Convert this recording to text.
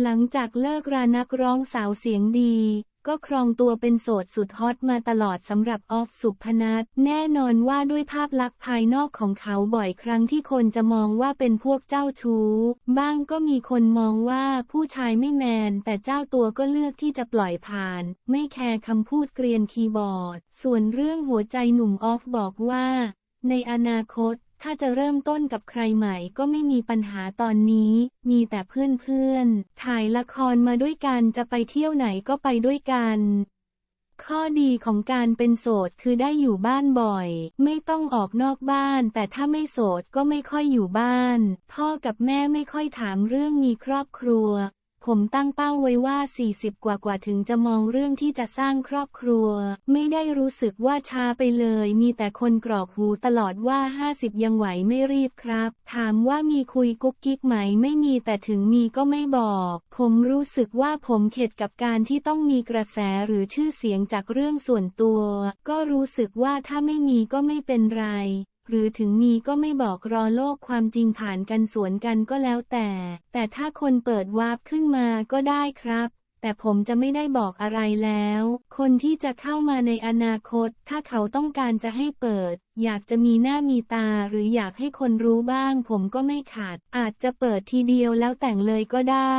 หลังจากเลิกรานักร้องสาวเสียงดี ก็ครองตัวเป็นโสดสุดฮอตมาตลอดสำหรับออฟสุพนัทแน่นอนว่าด้วยภาพลักษณ์ภายนอกของเขาบ่อยครั้งที่คนจะมองว่าเป็นพวกเจ้าชู้ บ้างก็มีคนมองว่าผู้ชายไม่แมน แต่เจ้าตัวก็เลือกที่จะปล่อยผ่าน ไม่แคร์คำพูดเกรียนคีย์บอร์ด ส่วนเรื่องหัวใจหนุ่มออฟบอกว่า ในอนาคต ถ้าจะเริ่มต้นกับใครใหม่ก็ไม่มีปัญหาตอนนี้ มีแต่เพื่อนๆ ถ่ายละครมาด้วยกันจะไปเที่ยวไหนก็ไปด้วยกัน ข้อดีของการเป็นโสดคือได้อยู่บ้านบ่อย ไม่ต้องออกนอกบ้าน แต่ถ้าไม่โสดก็ไม่ค่อยอยู่บ้าน พ่อกับแม่ไม่ค่อยถามเรื่องมีครอบครัว ผมตั้งเป้าไว้ว่า 40 กว่ากว่าถึงจะมองเรื่องที่จะสร้างครอบครัว ไม่ได้รู้สึกว่าช้าไปเลย มีแต่คนกรอกหูตลอดว่า 50 ยังไหวไม่รีบครับ ถามว่ามีคุยกุ๊กกิ๊กไหมไม่มีแต่ถึงมีก็ไม่บอก ผมรู้สึกว่าผมเข็ดกับการที่ต้องมีกระแสหรือชื่อเสียงจากเรื่องส่วนตัว ก็รู้สึกว่าถ้าไม่มีก็ไม่เป็นไร หรือถึงมีก็ไม่บอกรอโลกความจริงผ่านกันสวนกันก็แล้วแต่ แต่ถ้าคนเปิดวาร์ปขึ้นมาก็ได้ครับ แต่ผมจะไม่ได้บอกอะไรแล้ว คนที่จะเข้ามาในอนาคต ถ้าเขาต้องการจะให้เปิด อยากจะมีหน้ามีตาหรืออยากให้คนรู้บ้าง ผมก็ไม่ขาด อาจจะเปิดทีเดียวแล้วแต่งเลยก็ได้